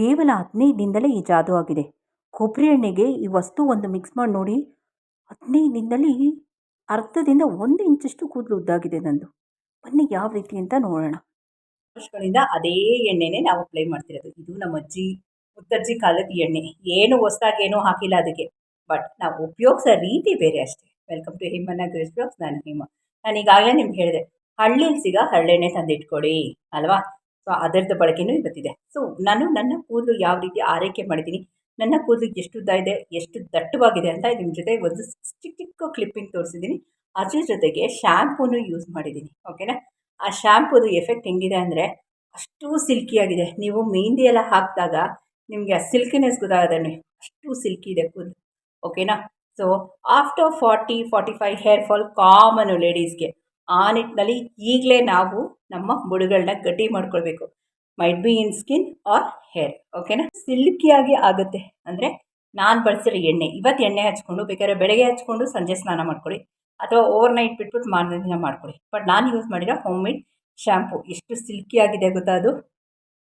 ಕೇವಲ ಹದಿನೈದು ದಿನದಲ್ಲೇ ಈ ಜಾದು ಆಗಿದೆ. ಕೊಬ್ಬರಿ ಎಣ್ಣೆಗೆ ಈ ವಸ್ತು ಒಂದು ಮಿಕ್ಸ್ ಮಾಡಿ ನೋಡಿ ಹದಿನೈದು ದಿನದಲ್ಲಿ ಅರ್ಧದಿಂದ ಒಂದು ಇಂಚಷ್ಟು ಕೂದಲು ಉದ್ದಾಗಿದೆ ನಂದು. ಬನ್ನಿ ಯಾವ ರೀತಿ ಅಂತ ನೋಡೋಣ. ವರ್ಷಗಳಿಂದ ಅದೇ ಎಣ್ಣೆನೇ ನಾವು ಅಪ್ಲೈ ಮಾಡ್ತಿರೋದು. ಇದು ನಮ್ಮ ಅಜ್ಜಿ, ಮುತ್ತಜ್ಜಿ ಕಾಲದ ಎಣ್ಣೆ. ಏನು ಹೊಸದಾಗಿ ಏನೂ ಹಾಕಿಲ್ಲ ಅದಕ್ಕೆ. ಬಟ್ ನಾವು ಉಪಯೋಗಿಸೋ ರೀತಿ ಬೇರೆ ಅಷ್ಟೇ. ವೆಲ್ಕಮ್ ಟು ಹಿಮನ ಗ್ರೇಸ್ ಬ್ಲಾಗ್ಸ್ ನಾನು ಹಿಮ. ನಾನು ಈಗಾಗಲೇ ನಿಮ್ಗೆ ಹೇಳಿದೆ, ಹಳ್ಳಿಲಿ ಸಿಗ ಹರಳೆಣ್ಣೆ ತಂದಿಟ್ಕೊಡಿ, ಅಲ್ವಾ? ಸೊ ಅದರದ್ದು ಬಳಕೆನೂ ಇವತ್ತಿದೆ. ಸೊ ನಾನು ನನ್ನ ಕೂದಲು ಯಾವ ರೀತಿ ಆರೈಕೆ ಮಾಡಿದ್ದೀನಿ, ನನ್ನ ಕೂದಲು ಎಷ್ಟು ಉದ್ದ ಇದೆ, ಎಷ್ಟು ದಟ್ಟವಾಗಿದೆ ಅಂತ ನಿಮ್ಮ ಜೊತೆ ಒಂದು ಚಿಕ್ಕ ಚಿಕ್ಕ ಕ್ಲಿಪ್ಪಿಂಗ್ ತೋರಿಸಿದ್ದೀನಿ. ಅದ್ರ ಜೊತೆಗೆ ಶ್ಯಾಂಪೂನು ಯೂಸ್ ಮಾಡಿದ್ದೀನಿ, ಓಕೆನಾ? ಆ ಶ್ಯಾಂಪೂದು ಎಫೆಕ್ಟ್ ಹೆಂಗಿದೆ ಅಂದರೆ ಅಷ್ಟು ಸಿಲ್ಕಿಯಾಗಿದೆ ನೀವು ಮೆಹಂದಿ ಎಲ್ಲ ಹಾಕಿದಾಗ ನಿಮಗೆ ಆ ಸಿಲ್ಕಿನೆಸ್ ಗೊತ್ತಾಗದೇ ಅಷ್ಟು ಸಿಲ್ಕಿ ಇದೆ ಕೂದಲು, ಓಕೆನಾ? So after forty forty five hair fall common ಲೇಡೀಸ್ಗೆ ಆ ನಿಟ್ಟಿನಲ್ಲಿ ಈಗಲೇ ನಾವು ನಮ್ಮ ಮುಳುಗಳನ್ನ ಗಟ್ಟಿ ಮಾಡ್ಕೊಳ್ಬೇಕು. Might be in skin or hair ಓಕೆನಾ ಸಿಲ್ಕಿಯಾಗಿ ಆಗುತ್ತೆ ಅಂದರೆ ನಾನು ಬಳಸಿರೋ ಎಣ್ಣೆ. ಇವತ್ತು ಎಣ್ಣೆ ಹಚ್ಕೊಂಡು, ಬೇಕಾದ್ರೆ ಬೆಳಗ್ಗೆ ಹಚ್ಕೊಂಡು ಸಂಜೆ ಸ್ನಾನ ಮಾಡ್ಕೊಳ್ಳಿ. ಅಥವಾ ಓವರ್ ನೈಟ್ ಬಿಟ್ಬಿಟ್ಟು ಮಾರನೇ ದಿನ ಮಾಡ್ಕೊಳ್ಳಿ. ಬಟ್ ನಾನು ಯೂಸ್ ಮಾಡಿರೋ ಹೋಮ್ ಮೇಡ್ ಶ್ಯಾಂಪು ಎಷ್ಟು ಸಿಲ್ಕಿಯಾಗಿದೆ ಗೊತ್ತಾ ಅದು?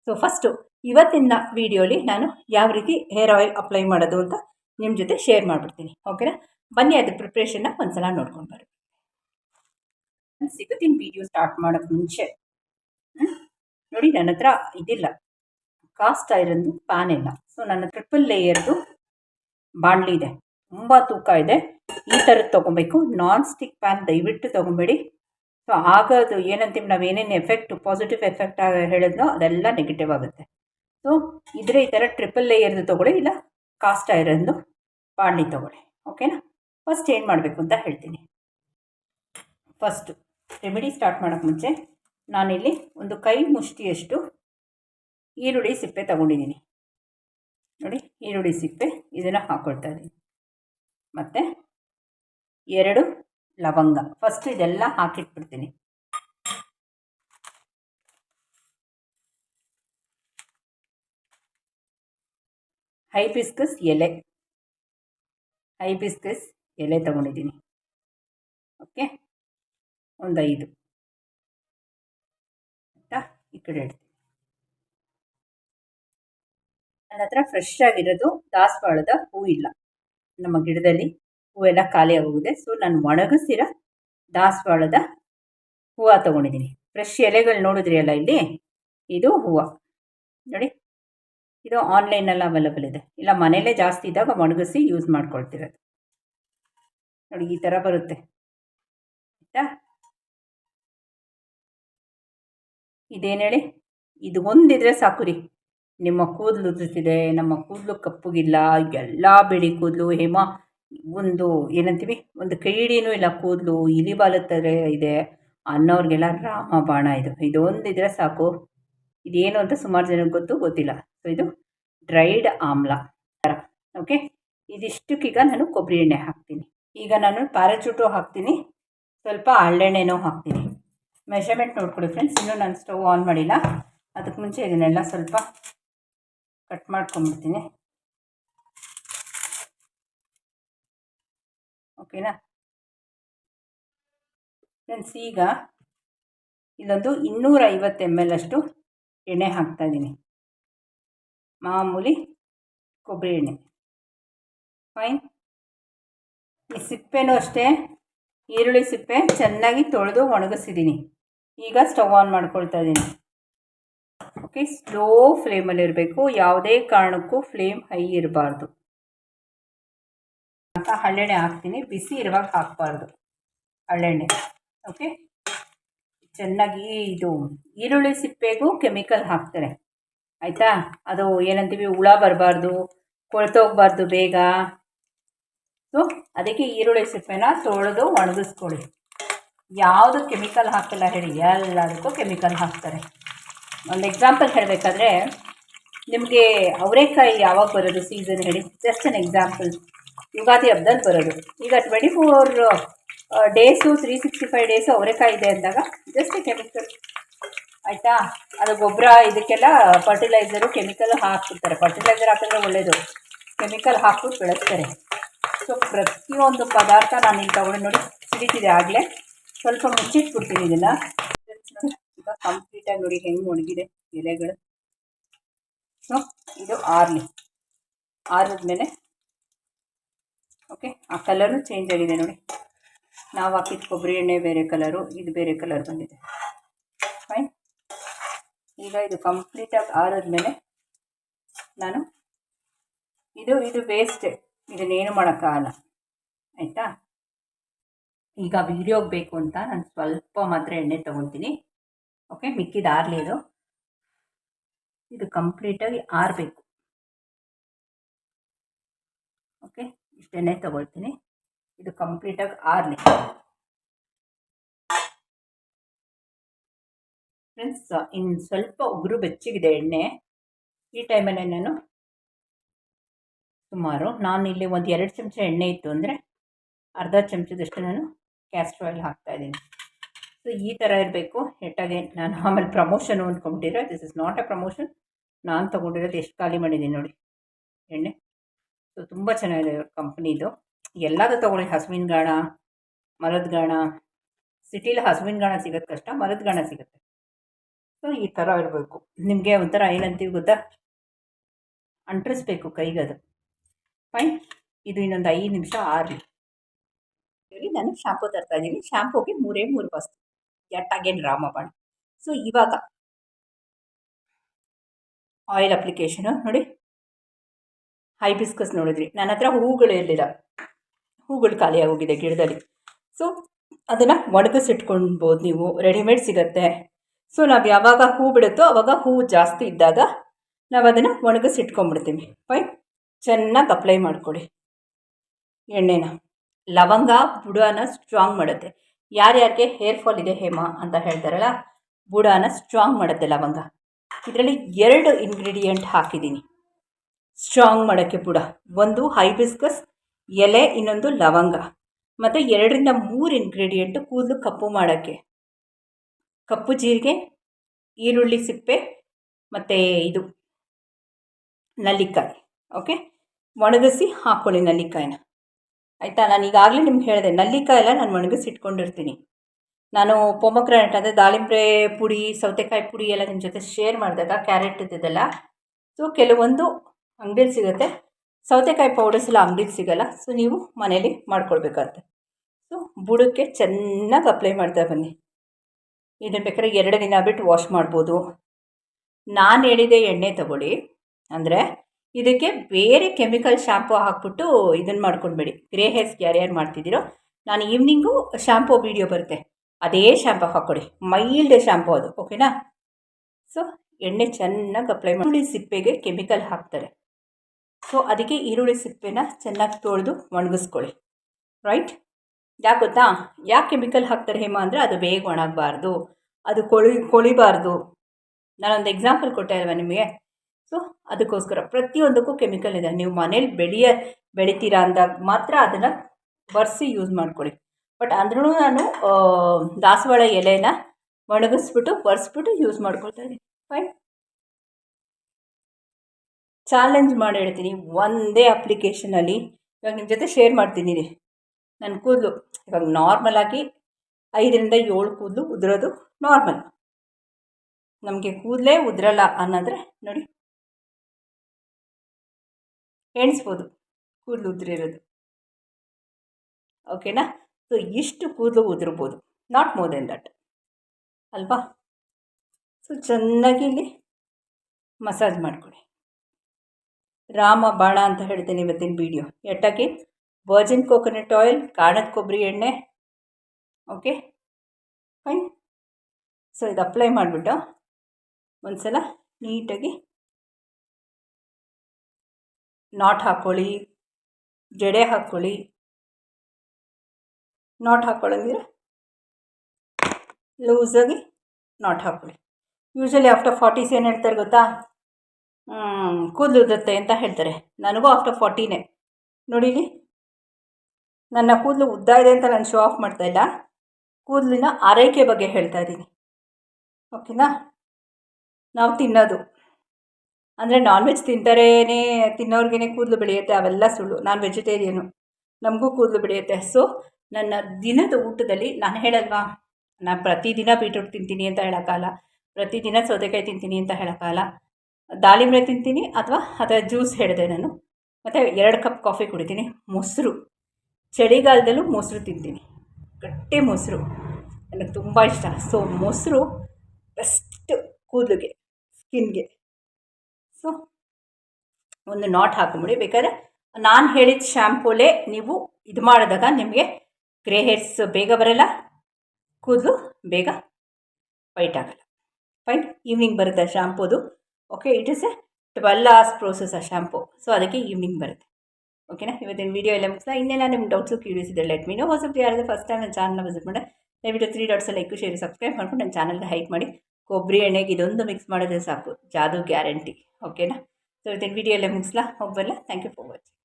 ಸೊ ಫಸ್ಟು ಇವತ್ತಿನ ವೀಡಿಯೋಲಿ ನಾನು ಯಾವ ರೀತಿ ಹೇರ್ ಆಯಿಲ್ ಅಪ್ಲೈ ಮಾಡೋದು ಅಂತ ನಿಮ್ಮ ಜೊತೆ ಶೇರ್ ಮಾಡಿಬಿಡ್ತೀನಿ ಓಕೆನಾ ಬನ್ನಿ ಅದು ಪ್ರಿಪ್ರೇಷನ್ನ ಒಂದ್ಸಲ ನೋಡ್ಕೊಂಡು ಬರ್ರಿ ಇವತ್ತಿನ ವಿಡಿಯೋ ಸ್ಟಾರ್ಟ್ ಮಾಡೋಕ್ಕೆ ಮುಂಚೆ. ನೋಡಿ, ನನ್ನ ಹತ್ರ ಇದಿಲ್ಲ. ಕಾಸ್ಟ್ ಐರನ್ದು ಪ್ಯಾನ್ ಇಲ್ಲ. ಸೊ ನನ್ನ ಟ್ರಿಪಲ್ ಲೇಯರ್ದು ಬಾಣಲಿ ಇದೆ. ತುಂಬ ತೂಕ ಇದೆ. ಈ ಥರದ್ದು ತೊಗೊಬೇಕು. ನಾನ್ ಸ್ಟಿಕ್ ಪ್ಯಾನ್ ದಯವಿಟ್ಟು ತೊಗೊಬೇಡಿ. ಸೊ ಆಗ ಅದು ಏನಂತೀವಿ ನಾವು ಏನೇನು ಎಫೆಕ್ಟ್ ಪಾಸಿಟಿವ್ ಎಫೆಕ್ಟ್ ಹೇಳಿದ್ನೋ ಅದೆಲ್ಲ ನೆಗೆಟಿವ್ ಆಗುತ್ತೆ. ಸೊ ಇದ್ರೆ ಈ ಥರ ಟ್ರಿಪಲ್ ಲೇಯರ್ದು ತೊಗೊಳ್ಳಿ, ಇಲ್ಲ ಕಾಸ್ಟ್ ಐರನ್ದು ಬಾಣಲಿ ತೊಗೊಳ್ಳಿ. ಓಕೆನಾ ಫಸ್ಟ್ ಏನು ಮಾಡಬೇಕು ಅಂತ ಹೇಳ್ತೀನಿ. ಫಸ್ಟು ರೆಮಿಡಿ ಸ್ಟಾರ್ಟ್ ಮಾಡೋಕ್ಕೆ ಮುಂಚೆ ನಾನಿಲ್ಲಿ ಒಂದು ಕೈ ಮುಷ್ಟಿಯಷ್ಟು ಈರುಳ್ಳಿ ಸಿಪ್ಪೆ ತಗೊಂಡಿದ್ದೀನಿ. ನೋಡಿ, ಈರುಳ್ಳಿ ಸಿಪ್ಪೆ ಇದನ್ನು ಹಾಕ್ಕೊಳ್ತಾ ಇದ್ದೀನಿ. ಮತ್ತು ಎರಡು ಲವಂಗ. ಫಸ್ಟ್ ಇದೆಲ್ಲ ಹಾಕಿಟ್ಬಿಡ್ತೀನಿ. ಹೈಬಿಸ್ಕಸ್ ಎಲೆ. ಹೈಬಿಸ್ಕಸ್ ಎಲೆ ತಗೊಂಡಿದ್ದೀನಿ. ಒಂದು ಐದು ಆಯಿತಾ? ಈ ಕಡೆ ಇಡ್ತೀನಿ. ನನ್ನ ಹತ್ರ ಫ್ರೆಶ್ ಆಗಿರೋದು ದಾಸವಾಳದ ಹೂ ಇಲ್ಲ ನಮ್ಮ ಗಿಡದಲ್ಲಿ ಹೂವೆಲ್ಲ ಖಾಲಿ ಆಗೋಗಿದೆ. ಸೊ ನಾನು ಒಣಗಿಸಿರ ದಾಸವಾಳದ ಹೂವು ತಗೊಂಡಿದ್ದೀನಿ. ಫ್ರೆಶ್ ಎಲೆಗಳು ನೋಡಿದ್ರಿ ಅಲ್ಲ ಇಲ್ಲಿ? ಇದು ಹೂವು. ನೋಡಿ. ಇದು ಆನ್ಲೈನಲ್ಲಿ ಅವೈಲಬಲ್ ಇದೆ. ಇಲ್ಲ, ಮನೆಯಲ್ಲೇ ಜಾಸ್ತಿ ಇದ್ದಾಗ ಒಣಗಿಸಿ ಯೂಸ್ ಮಾಡ್ಕೊಳ್ತಿರೋದು. ನೋಡಿ, ಈ ಥರ ಬರುತ್ತೆ. ಆಯಿತಾ? ಇದೇನು ಹೇಳಿ? ಇದು ಒಂದಿದ್ರೆ ಸಾಕು ರೀ. ನಿಮ್ಮ ಕೂದಲು ಉದುರ್ತಿದೆ ನಮ್ಮ ಕೂದಲು ಕಪ್ಪುಗಿಲ್ಲ, ಎಲ್ಲ ಬಿಳಿ ಕೂದಲು, ಹೇಮ, ಒಂದು ಏನಂತೀವಿ? ಒಂದು ಕೈಡಿನೂ ಇಲ್ಲ ಕೂದಲು, ಇಲಿ ಬಾಲದ ಥರ ಇದೆ ಅನ್ನೋರಿಗೆಲ್ಲ ರಾಮ ಬಾಣ ಇದು. ಇದೊಂದಿದ್ರೆ ಸಾಕು. ಇದೇನು ಅಂತ ಸುಮಾರು ಜನಕ್ಕೆ ಗೊತ್ತು, ಗೊತ್ತಿಲ್ಲ. ಸೊ ಇದು ಡ್ರೈಡ್ ಆಮ್ಲ ಓಕೆ ಇದಿಷ್ಟಕ್ಕೀಗ ನಾನು ಕೊಬ್ಬರಿ ಎಣ್ಣೆ ಹಾಕ್ತೀನಿ. ಈಗ ನಾನು ಪ್ಯಾರಾಚೂಟು ಹಾಕ್ತೀನಿ. ಸ್ವಲ್ಪ ಹಳ್ಳೆಣ್ಣೆನೂ ಹಾಕ್ತೀನಿ. ಮೆಷರ್ಮೆಂಟ್ ನೋಡ್ಕೊಳ್ಳಿ ಫ್ರೆಂಡ್ಸ್ ಇನ್ನೂ ನಾನು ಸ್ಟವ್ ಆನ್ ಮಾಡಿಲ್ಲ. ಅದಕ್ಕೆ ಮುಂಚೆ ಇದನ್ನೆಲ್ಲ ಸ್ವಲ್ಪ ಕಟ್ ಮಾಡ್ಕೊಂಬಿಡ್ತೀನಿ ಓಕೆನಾ ಫ್ರೆಂಡ್ಸ್ ಈಗ ಇಲ್ಲೊಂದು ಇನ್ನೂರೈವತ್ತು ಎಂ ಎಲ್ ಅಷ್ಟು ಎಣ್ಣೆ ಹಾಕ್ತಾಯಿದ್ದೀನಿ ಮಾಮೂಲಿ ಕೊಬ್ಬರಿ ಎಣ್ಣೆ. ಫೈನ್ ಈ ಸಿಪ್ಪೆನೂ ಅಷ್ಟೇ. ಈರುಳ್ಳಿ ಸಿಪ್ಪೆ ಚೆನ್ನಾಗಿ ತೊಳೆದು ಒಣಗಿಸಿದ್ದೀನಿ. ಈಗ ಸ್ಟವ್ ಆನ್ ಮಾಡ್ಕೊಳ್ತಾ ಇದ್ದೀನಿ ಓಕೆ ಸ್ಲೋ ಫ್ಲೇಮಲ್ಲಿ ಇರಬೇಕು. ಯಾವುದೇ ಕಾರಣಕ್ಕೂ ಫ್ಲೇಮ್ ಹೈ ಇರಬಾರ್ದು. ಅಂತ ಹಳ್ಳೆಣ್ಣೆ ಹಾಕ್ತೀನಿ. ಬಿಸಿ ಇರುವಾಗ ಹಾಕಬಾರ್ದು ಹಳ್ಳೆಣ್ಣೆ. ಓಕೆ ಚೆನ್ನಾಗಿ ಇದು ಈರುಳ್ಳಿ ಸಿಪ್ಪೆಗೂ ಕೆಮಿಕಲ್ ಹಾಕ್ತಾರೆ. ಆಯಿತಾ? ಅದು ಏನಂತೀವಿ? ಹುಳ ಬರಬಾರ್ದು ಕೊಳ್ತೋಗ್ಬಾರ್ದು ಬೇಗ. ಸೊ ಅದಕ್ಕೆ ಈರುಳ್ಳಿ ಸಿಪ್ಪೆನ ತೊಳೆದು ಒಣಗಿಸ್ಕೊಳ್ಳಿ. ಯಾವುದು ಕೆಮಿಕಲ್ ಹಾಕ್ತಲ್ಲ ಹೇಳಿ, ಎಲ್ಲದಕ್ಕೂ ಕೆಮಿಕಲ್ ಹಾಕ್ತಾರೆ. ಒಂದು ಎಕ್ಸಾಂಪಲ್ ಹೇಳಬೇಕಾದ್ರೆ, ನಿಮಗೆ ಅವರೆಕಾಯಿ ಯಾವಾಗ ಬರೋದು ಸೀಸನ್ ಹೇಳಿ ಜಸ್ಟ್ ಅನ್ ಎಕ್ಸಾಂಪಲ್ ಯುಗಾದಿ ಹಬ್ಬದಲ್ಲಿ ಬರೋದು. ಈಗ twenty four days three sixty five days ಅವರೆಕಾಯಿ ಇದೆ ಅಂದಾಗ ಜಸ್ಟ್ ಕೆಮಿಕಲ್ ಆಯಿತಾ? ಅದು ಗೊಬ್ಬರ, ಇದಕ್ಕೆಲ್ಲ ಫರ್ಟಿಲೈಸರು ಕೆಮಿಕಲ್ ಹಾಕ್ಬಿಡ್ತಾರೆ. ಫರ್ಟಿಲೈಸರ್ ಹಾಕಿದ್ರೆ ಒಳ್ಳೆಯದು ಕೆಮಿಕಲ್ ಹಾಕ್ಬಿಟ್ಟು ಬೆಳೆಸ್ತಾರೆ. ಸೊ ಪ್ರತಿಯೊಂದು ಪದಾರ್ಥ ನಾನು ಇಲ್ಲಿ ತಗೊಂಡು ನೋಡಿ ಸಿಡಿತಿದೆ ಆಗಲೇ. ಸ್ವಲ್ಪ ಮುಚ್ಚಿಟ್ಬಿಡ್ತೀನಿ ಇದನ್ನು. ಈಗ ಕಂಪ್ಲೀಟಾಗಿ ನೋಡಿ ಹೆಂಗೆ ಒಣಗಿದೆ ಎಲೆಗಳು. ಸೊ, ಇದು ಆರಲಿ. ಆರಿದ್ಮೇಲೆ ಓಕೆ ಆ ಕಲರು ಚೇಂಜ್ ಆಗಿದೆ ನೋಡಿ. ನಾವು ಹಾಕಿದ ಕೊಬ್ಬರಿ ಎಣ್ಣೆ ಬೇರೆ ಕಲರು ಇದು ಬೇರೆ ಕಲರ್ ಬಂದಿದೆ. ಫೈನ್ ಈಗ ಇದು ಕಂಪ್ಲೀಟಾಗಿ ಆರಿದ್ಮೇಲೆ ನಾನು, ಇದು ಇದು ವೇಸ್ಟೇ ಇದನ್ನೇನು ಮಾಡೋಕ್ಕಾಗಲ್ಲ. ಆಯಿತಾ? ಈಗ ವೀಡಿಯೋಗೆ ಬೇಕು ಅಂತ ನಾನು ಸ್ವಲ್ಪ ಮಾತ್ರ ಎಣ್ಣೆ ತೊಗೊತೀನಿ. ಓಕೆ ಮಿಕ್ಕಿದ ಆರಲಿ ಇದು. ಇದು ಕಂಪ್ಲೀಟಾಗಿ ಆರಬೇಕು. ಓಕೆ ಇಷ್ಟೆಣ್ಣೆ ತೊಗೊಳ್ತೀನಿ. ಇದು ಕಂಪ್ಲೀಟಾಗಿ ಆರಲಿ. ಫ್ರೆಂಡ್ಸ್ ಇನ್ನು ಸ್ವಲ್ಪ ಉಗುರು ಬೆಚ್ಚಗಿದೆ ಎಣ್ಣೆ. ಈ ಟೈಮಲ್ಲಿ ನಾನು ಸುಮಾರು ನಾನು ಇಲ್ಲಿ ಒಂದು ಎರಡು ಚಮಚ ಎಣ್ಣೆ ಇತ್ತು ಅಂದರೆ ಅರ್ಧ ಚಮಚದಷ್ಟು ನಾನು ಕ್ಯಾಸ್ಟ್ರ್ ಆಯಿಲ್ ಹಾಕ್ತಾಯಿದ್ದೀನಿ ಸೊ ಈ ಥರ ಇರಬೇಕು. ಹೆಟ್ಟಾಗೆ ನಾನು ಆಮೇಲೆ promotion ಅಂದ್ಕೊಂಡ್ಬಿಟ್ಟಿರೋ this is not a promotion ನಾನು ತೊಗೊಂಡಿರೋದು ಎಷ್ಟು ಖಾಲಿ ಮಾಡಿದ್ದೀನಿ ನೋಡಿ. ಎಣ್ಣೆ. ಸೊ ತುಂಬ ಚೆನ್ನಾಗಿದೆ ಕಂಪ್ನಿದು ಎಲ್ಲದೂ ತೊಗೊಳ್ಳಿ. ಹಸುವಿನ ಗಾಣ, ಮರದ ಗಾಣ. ಸಿಟಿಲಿ ಹಸುವಿನ ಗಾಣ ಸಿಗೋದು ಕಷ್ಟ, ಮರದ ಗಾಣ ಸಿಗುತ್ತೆ. ಸೊ ಈ ಥರ ಇರಬೇಕು. ನಿಮಗೆ ಒಂಥರ ಏನಂತೀವಿ ಗೊತ್ತಾ? ಅಂಟ್ರಿಸ್ಬೇಕು ಕೈಗದು. ಫೈನ್ ಇದು ಇನ್ನೊಂದು ಐದು ನಿಮಿಷ ಆರಲಿ. ಹೇಳಿ ನಾನು ಶಾಂಪು ತರ್ತಾ ಇದ್ದೀನಿ. ಶಾಂಪೂಗೆ ಮೂರೇ ಮೂರು ವಸ್ತು ರಾಮ ರಾಮಬಾಣ ಸೊ ಇವಾಗ ಆಯಿಲ್ ಅಪ್ಲಿಕೇಶನು ನೋಡಿ. ಹೈಬಿಸ್ಕಸ್ ನೋಡಿದ್ರಿ. ನನ್ನ ಹತ್ರ ಹೂಗಳು ಇರಲಿಲ್ಲ. ಹೂಗಳು ಖಾಲಿಯಾಗಿ ಹೋಗಿದೆ ಗಿಡದಲ್ಲಿ. ಸೊ ಅದನ್ನು ಒಣಗಿಸಿಟ್ಕೊಳ್ಬೋದು ನೀವು. ರೆಡಿಮೇಡ್ ಸಿಗತ್ತೆ. ಸೊ ನಾವು ಯಾವಾಗ ಹೂ ಬಿಡುತ್ತೋ ಆವಾಗ ಹೂವು ಜಾಸ್ತಿ ಇದ್ದಾಗ ನಾವು ಅದನ್ನು ಒಣಗಿಸಿಟ್ಕೊಂಡ್ಬಿಡ್ತೀವಿ. ಫೈನ್ ಚೆನ್ನಾಗಿ ಅಪ್ಲೈ ಮಾಡಿಕೊಡಿ. ಎಣ್ಣೆನ. ಲವಂಗ ಬುಡಾನ ಸ್ಟ್ರಾಂಗ್ ಮಾಡುತ್ತೆ. ಯಾರ್ಯಾರಿಗೆ ಹೇರ್ ಫಾಲ್ ಇದೆ ಹೇಮ ಅಂತ ಹೇಳ್ತಾರಲ್ಲ, ಬುಡಾನ ಸ್ಟ್ರಾಂಗ್ ಮಾಡುತ್ತೆ ಲವಂಗ. ಇದರಲ್ಲಿ ಎರಡು ಇಂಗ್ರೀಡಿಯೆಂಟ್ ಹಾಕಿದ್ದೀನಿ ಸ್ಟ್ರಾಂಗ್ ಮಾಡೋಕ್ಕೆ ಬುಡ, ಒಂದು ಹೈಬಿಸ್ಕಸ್ ಎಲೆ, ಇನ್ನೊಂದು ಲವಂಗ. ಮತ್ತು ಎರಡರಿಂದ ಮೂರು ಇಂಗ್ರೀಡಿಯೆಂಟು ಕೂದಲು ಕಪ್ಪು ಮಾಡೋಕ್ಕೆ. ಕಪ್ಪು ಜೀರಿಗೆ, ಈರುಳ್ಳಿ ಸಿಪ್ಪೆ, ಮತ್ತು ಇದು, ನಲ್ಲಿಕಾಯಿ ಓಕೆ ಒಣಗಿಸಿ ಹಾಕ್ಕೊಳ್ಳಿ ನಲ್ಲಿಕಾಯಿನ. ಆಯಿತಾ? ನಾನು ಈಗಾಗಲೇ ನಿಮ್ಗೆ ಹೇಳಿದೆ ನಲ್ಲಿಕಾಯಿ ಎಲ್ಲ ನಾನು ಒಣಗಿಸಿ ಇಟ್ಕೊಂಡಿರ್ತೀನಿ ನಾನು ಪೊಮೊಗ್ರಾನೆಟ್ ಅಂದರೆ ದಾಳಿಂಬೆ ಪುಡಿ, ಸೌತೆಕಾಯಿ ಪುಡಿ ಎಲ್ಲ ನಿಮ್ಮ ಜೊತೆ ಶೇರ್ ಮಾಡಿದಾಗ ಕ್ಯಾರೆಟ್ ಇದ್ದಿದ್ದೆಲ್ಲ. ಸೊ ಕೆಲವೊಂದು ಅಂಗಡಿಲಿ ಸಿಗುತ್ತೆ. ಸೌತೆಕಾಯಿ ಪೌಡರ್ಸ್ ಎಲ್ಲ ಅಂಗಡಿಲಿ ಸಿಗೋಲ್ಲ. ಸೊ ನೀವು ಮನೇಲಿ ಮಾಡ್ಕೊಳ್ಬೇಕಾಗುತ್ತೆ. ಸೊ ಬುಡಕ್ಕೆ ಚೆನ್ನಾಗಿ ಅಪ್ಲೈ ಮಾಡ್ತಾ ಬನ್ನಿ. ಇದನ್ನು ಬೇಕಾದ್ರೆ ಎರಡು ದಿನ ಬಿಟ್ಟು ವಾಶ್ ಮಾಡ್ಬೋದು. ನಾನು ಹೇಳಿದೆ ಎಣ್ಣೆ ತಗೊಳ್ಳಿ. ಅಂದರೆ ಇದಕ್ಕೆ ಬೇರೆ ಕೆಮಿಕಲ್ ಶ್ಯಾಂಪು ಹಾಕ್ಬಿಟ್ಟು ಇದನ್ನು ಮಾಡ್ಕೊಳ್ಬೇಡಿ ಗ್ರೇ ಹೇರ್ಸ್ಗೆ ಯಾರ್ಯಾರು ಮಾಡ್ತಿದ್ದೀರೋ, ನಾನು ಈವ್ನಿಂಗು ಶ್ಯಾಂಪು ವೀಡಿಯೋ ಬರುತ್ತೆ. ಅದೇ ಶ್ಯಾಂಪು ಹಾಕ್ಕೊಡಿ. ಮೈಲ್ಡ್ ಶ್ಯಾಂಪು ಅದು ಓಕೆನಾ ಸೊ ಎಣ್ಣೆ ಚೆನ್ನಾಗಿ ಅಪ್ಲೈ ಮಾಡಿ ಸಿಪ್ಪೆಗೆ ಕೆಮಿಕಲ್ ಹಾಕ್ತಾರೆ. ಸೊ ಅದಕ್ಕೆ ಈರುಳ್ಳಿ ಸಿಪ್ಪೆನ ಚೆನ್ನಾಗಿ ತೊಳೆದು ಒಣಗಿಸ್ಕೊಳ್ಳಿ. ರೈಟ್ ಯಾಕೆ ಗೊತ್ತಾ? ಯಾಕೆ ಕೆಮಿಕಲ್ ಹಾಕ್ತಾರೆ ಹೇಮಾ ಅಂದರೆ ಅದು ಬೇಗ ಒಣಗಬಾರ್ದು. ಅದು ಕೊಳಿ, ಕೊಳಿಬಾರ್ದು. ನಾನೊಂದು ಎಕ್ಸಾಂಪಲ್ ಕೊಟ್ಟೆ ಅಲ್ವಾ ನಿಮಗೆ? ಸೊ ಅದಕ್ಕೋಸ್ಕರ ಪ್ರತಿಯೊಂದಕ್ಕೂ ಕೆಮಿಕಲ್ ಇದೆ. ನೀವು ಮನೇಲಿ ಬೆಳೆಯ, ಬೆಳಿತೀರಾ ಅಂದಾಗ ಮಾತ್ರ ಅದನ್ನು ಬರ್ಸಿ ಯೂಸ್ ಮಾಡ್ಕೊಳ್ಳಿ. ಬಟ್ ಅಂದ್ರೂ ನಾನು ದಾಸವಾಳ ಎಲೆನ ಒಣಗಿಸ್ಬಿಟ್ಟು ಬರೆಸ್ಬಿಟ್ಟು ಯೂಸ್ ಮಾಡ್ಕೊಳ್ತಾ ಇದ್ದೀನಿ. ಫೈನ್ ಚಾಲೆಂಜ್ ಮಾಡಿ ಹೇಳ್ತೀನಿ. ಒಂದೇ ಅಪ್ಲಿಕೇಶನಲ್ಲಿ ಇವಾಗ ನಿಮ್ಮ ಜೊತೆ ಶೇರ್ ಮಾಡ್ತೀನಿ ರೀ. ನನ್ನ ಕೂದಲು, ಇವಾಗ ನಾರ್ಮಲಾಗಿ ಐದರಿಂದ ಏಳು ಕೂದಲು ಉದುರೋದು ನಾರ್ಮಲ್ ನಮಗೆ ಕೂದಲೇ ಉದುರಲ್ಲ ಅನ್ನೋದ್ರೆ ನೋಡಿ. ಎಣಿಸ್ಬೋದು. ಕೂದಲು ಉದುರಿರೋದು. ಓಕೆನಾ? ಸೊ ಇಷ್ಟು ಕೂದಲು ಉದುರ್ಬೋದು. ನಾಟ್ ಮೋರ್ ದೆನ್ ದಟ್ ಅಲ್ವಾ? ಸೊ ಚೆನ್ನಾಗಿ ಇಲ್ಲಿ ಮಸಾಜ್ ಮಾಡಿಕೊಡಿ ರಾಮ ಬಾಣ ಅಂತ ಹೇಳ್ತೀನಿ ಇವತ್ತಿನ ವಿಡಿಯೋ ಎಟ್ಟಾಗಿ ವರ್ಜಿನ್ ಕೋಕೋನಟ್ ಆಯಿಲ್ ಕಾಣದ ಕೊಬ್ಬರಿ ಎಣ್ಣೆ. ಓಕೆ ಫೈನ್ ಸೊ ಇದು ಅಪ್ಲೈ ಮಾಡಿಬಿಟ್ಟು ಒಂದು ಸಲ ನೀಟಾಗಿ ನಾಟ್ ಹಾಕ್ಕೊಳ್ಳಿ ಜಡೆ ಹಾಕ್ಕೊಳ್ಳಿ ನಾಟ್ ಹಾಕ್ಕೊಳ್ಳೋಂಗಿದ್ರೆ ಲೂಸಾಗಿ ನಾಟ್ ಹಾಕ್ಕೊಳ್ಳಿ ಯೂಶ್ವಲಿ ಆಫ್ಟರ್ ಫಾರ್ಟೀಸ್ ಏನು ಹೇಳ್ತಾರೆ ಗೊತ್ತಾ? ಕೂದಲು ಉದುರುತ್ತೆ ಅಂತ ಹೇಳ್ತಾರೆ. ನನಗೂ ಆಫ್ಟರ್ ಫಾರ್ಟಿನೇ ನೋಡಿಲಿ ನನ್ನ ಕೂದಲು ಉದ್ದ ಇದೆ ಅಂತ ನಾನು ಶೋ ಆಫ್ ಮಾಡ್ತಾ ಇಲ್ಲ. ಕೂದಲಿನ ಆರೈಕೆ ಬಗ್ಗೆ ಹೇಳ್ತಾ ಇದ್ದೀನಿ. ಓಕೆನಾ ನಾವು ತಿನ್ನೋದು. ಅಂದರೆ ನಾನ್ ವೆಜ್ ತಿಂತಾರೇ ತಿನ್ನೋರ್ಗೇ ಕೂದಲು ಬೆಳೆಯುತ್ತೆ, ಅವೆಲ್ಲ ಸುಳ್ಳು. ನಾನು ವೆಜಿಟೇರಿಯನು ನಮಗೂ ಕೂದಲು ಬೆಳೆಯುತ್ತೆ. ಸೊ ನನ್ನ ದಿನದ ಊಟದಲ್ಲಿ ನಾನು ಹೇಳಲ್ವಾ? ನಾನು ಪ್ರತಿದಿನ ಬೀಟ್ರೂಟ್ ತಿಂತೀನಿ ಅಂತ ಹೇಳೋಕ್ಕಾಗಲ್ಲ. ಪ್ರತಿದಿನ ಸೌತೆಕಾಯಿ ತಿಂತೀನಿ ಅಂತ ಹೇಳೋಕ್ಕಾಗಲ್ಲ. ದಾಳಿಂಬೆ ತಿಂತೀನಿ ಅಥವಾ ಅದರ ಜ್ಯೂಸ್ ಹೇಳಿದೆ ನಾನು. ಮತ್ತು ಎರಡು ಕಪ್ ಕಾಫಿ ಕುಡಿತೀನಿ. ಮೊಸರು. ಚಳಿಗಾಲದಲ್ಲೂ ಮೊಸರು ತಿಂತೀನಿ. ಗಟ್ಟಿ ಮೊಸರು. ನನಗೆ ತುಂಬ ಇಷ್ಟ. ಸೊ ಮೊಸರು ಬೆಸ್ಟ್ ಕೂದಲಿಗೆ ಸ್ಕಿನ್ಗೆ ಸೊ ಒಂದು ನಾಟ್ ಹಾಕೊಂಬಿಡಿ. ಬೇಕಾದ್ರೆ ನಾನು ಹೇಳಿದ ಶ್ಯಾಂಪೂಲೇ ನೀವು ಇದು ಮಾಡಿದಾಗ ನಿಮಗೆ ಗ್ರೇ ಹೇರ್ಸ್ ಬೇಗ ಬರಲ್ಲ, ಕೂದಲು ಬೇಗ ವೈಟ್ ಆಗಲ್ಲ. ಫೈನ್ ಈವ್ನಿಂಗ್ ಬರುತ್ತೆ ಶ್ಯಾಂಪೂದು okay it is a twelve hours process ಆ ಶ್ಯಾಂಪೂ ಸೊ ಅದಕ್ಕೆ ಈವ್ನಿಂಗ್ ಬರುತ್ತೆ. ಓಕೆನಾ ಇವತ್ತಿನ ವೀಡಿಯೋ ಎಲ್ಲ ಮುಗಿಸ್ತಾ ಇನ್ನೆಲ್ಲ ನಿಮ್ಮ ಡೌಟ್ಸು ಕ್ಯೂರಿಯಸ್ ಇದೆ ಲೆಟ್ ಮೀ ನೋ ಯಾರಾದ್ರೆ ಫಸ್ಟ್ ಟೈಮ್ ನನ್ನ ಚಾನಲ್ನ ವಿಸಿಟ್ ಮಾಡಿ ದಯವಿಟ್ಟು three dots like share subscribe ಮಾಡ್ಕೊಂಡು ನನ್ನ ಚಾನಲ್ಗೆ ಹೈಕ್ ಮಾಡಿ. ಕೊಬ್ಬರಿ ಎಣ್ಣೆಗೆ ಇದೊಂದು ಮಿಕ್ಸ್ ಮಾಡಿದ್ರೆ ಸಾಕು. ಜಾದು ಗ್ಯಾರಂಟಿ. ಓಕೆನಾ ಸೊ ಇದನ್ನು ವಿಡಿಯೋ ಎಲ್ಲ ಮುಗಿಸ್ಲಾ? ಹೋಗ್ಬಲ್ಲ ಥ್ಯಾಂಕ್ ಯು ಫಾರ್ ವಾಚಿಂಗ್